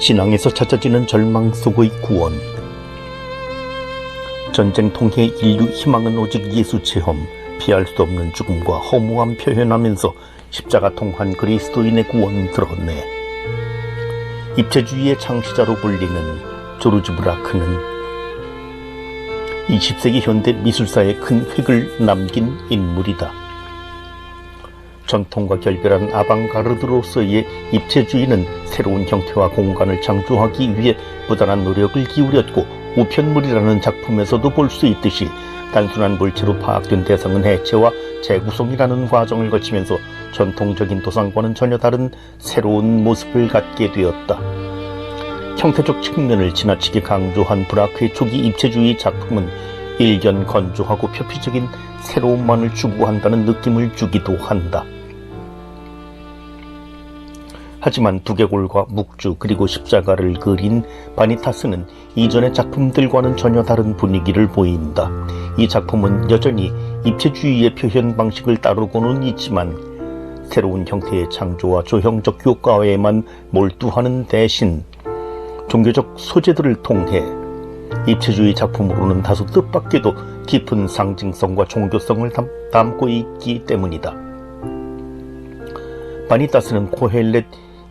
신앙에서 찾아지는 절망 속의 구원. 전쟁 통해 인류 희망은 오직 예수 체험, 피할 수 없는 죽음과 허무함 표현하면서 십자가 통한 그리스도인의 구원 드러내. 입체주의의 창시자로 불리는 조르주 브라크는 20세기 현대 미술사에 큰 획을 남긴 인물이다. 전통과 결별한 아방가르드로서의 입체주의는 새로운 형태와 공간을 창조하기 위해 부단한 노력을 기울였고 우편물이라는 작품에서도 볼 수 있듯이 단순한 물체로 파악된 대상은 해체와 재구성이라는 과정을 거치면서 전통적인 도상과는 전혀 다른 새로운 모습을 갖게 되었다. 형태적 측면을 지나치게 강조한 브라크의 초기 입체주의 작품은 일견 건조하고 표피적인 새로움만을 추구한다는 느낌을 주기도 한다. 하지만 두개골과 묵주 그리고 십자가를 그린 바니타스는 이전의 작품들과는 전혀 다른 분위기를 보인다. 이 작품은 여전히 입체주의의 표현 방식을 따르고는 있지만 새로운 형태의 창조와 조형적 효과에만 몰두하는 대신 종교적 소재들을 통해 입체주의 작품으로는 다소 뜻밖에도 깊은 상징성과 종교성을 담, 담고 있기 때문이다. 바니타스는 코헬렛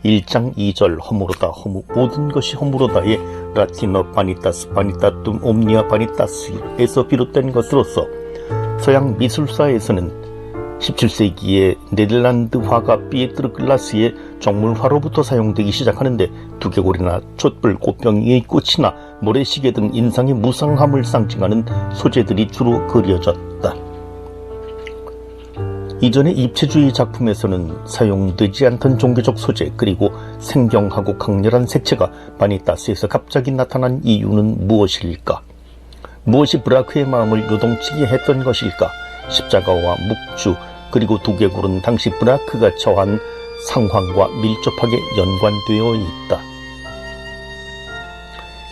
1장 2절 허무로다 허무 모든 것이 허무로다의 라틴어 바니타스 바니타툼 옴니아 바니타스에서 비롯된 것으로서 서양 미술사에서는 17세기에 네덜란드 화가 피에트르 글라스의 정물화로부터 사용되기 시작하는데 두개골이나 촛불, 꽃병이의 꽃이나 모래시계 등 인상의 무상함을 상징하는 소재들이 주로 그려졌다. 이전의 입체주의 작품에서는 사용되지 않던 종교적 소재 그리고 생경하고 강렬한 색채가 바니타스에서 갑자기 나타난 이유는 무엇일까? 무엇이 브라크의 마음을 요동치게 했던 것일까? 십자가와 묵주 그리고 두개골은 당시 브라크가 처한 상황과 밀접하게 연관되어 있다.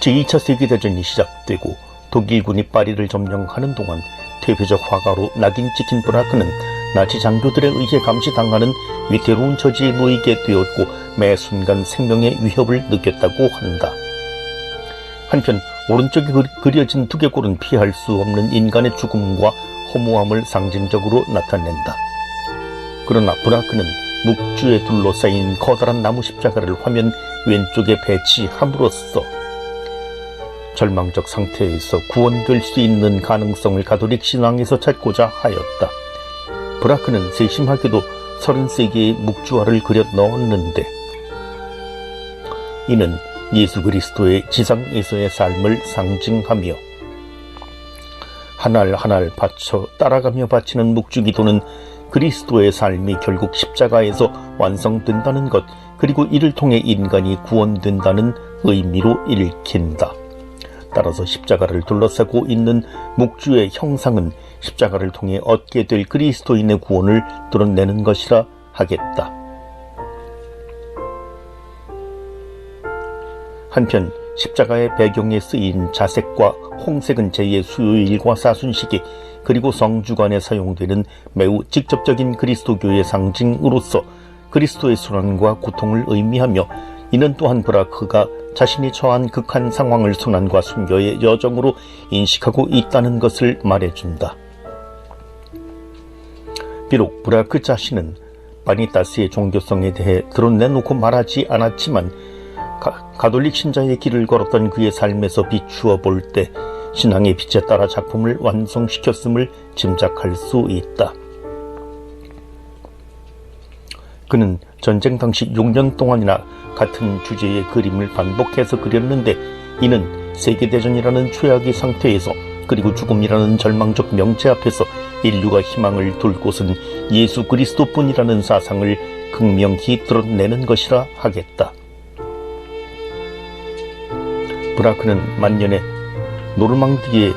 제2차 세계대전이 시작되고 독일군이 파리를 점령하는 동안 퇴폐적 화가로 낙인 찍힌 브라크는 나치 장교들에 의해 감시당하는 위태로운 처지에 놓이게 되었고 매 순간 생명의 위협을 느꼈다고 한다. 한편 오른쪽에 그려진 두개골은 피할 수 없는 인간의 죽음과 허무함을 상징적으로 나타낸다. 그러나 브라크는 묵주에 둘러싸인 커다란 나무 십자가를 화면 왼쪽에 배치함으로써 절망적 상태에서 구원될 수 있는 가능성을 가톨릭 신앙에서 찾고자 하였다. 브라크는 세심하게도 33개의 묵주화를 그려 넣었는데 이는 예수 그리스도의 지상에서의 삶을 상징하며 하날 하날 바쳐 따라가며 바치는 묵주기도는 그리스도의 삶이 결국 십자가에서 완성된다는 것 그리고 이를 통해 인간이 구원된다는 의미로 읽힌다. 따라서 십자가를 둘러싸고 있는 묵주의 형상은 십자가를 통해 얻게 될 그리스도인의 구원을 드러내는 것이라 하겠다. 한편 십자가의 배경에 쓰인 자색과 홍색은 제2의 수요일과 사순시기 그리고 성주관에 사용되는 매우 직접적인 그리스도교의 상징으로서 그리스도의 순환과 고통을 의미하며 이는 또한 브라크가 자신이 처한 극한 상황을 순환과 순교의 여정으로 인식하고 있다는 것을 말해준다. 비록 브라크 자신은 바니타스의 종교성에 대해 드러내놓고 말하지 않았지만 가, 가톨릭 신자의 길을 걸었던 그의 삶에서 비추어 볼 때 신앙의 빛에 따라 작품을 완성시켰음을 짐작할 수 있다. 그는 전쟁 당시 6년 동안이나 같은 주제의 그림을 반복해서 그렸는데 이는 세계대전이라는 최악의 상태에서 그리고 죽음이라는 절망적 명제 앞에서 인류가 희망을 둘 곳은 예수 그리스도뿐이라는 사상을 극명히 드러내는 것이라 하겠다. 브라크는 만년에 노르망디의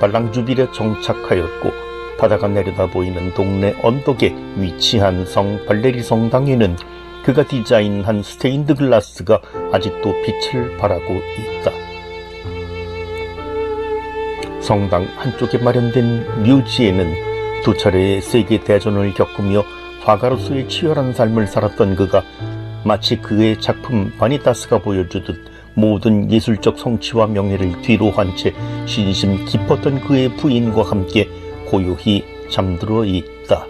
발랑주빌에 정착하였고 바다가 내려다 보이는 동네 언덕에 위치한 성 발레리 성당에는 그가 디자인한 스테인드 글라스가 아직도 빛을 발하고 있다. 성당 한쪽에 마련된 묘지에는 두 차례의 세계 대전을 겪으며 화가로서의 치열한 삶을 살았던 그가 마치 그의 작품 바니타스가 보여주듯 모든 예술적 성취와 명예를 뒤로 한 채 신심 깊었던 그의 부인과 함께 고요히 잠들어 있다.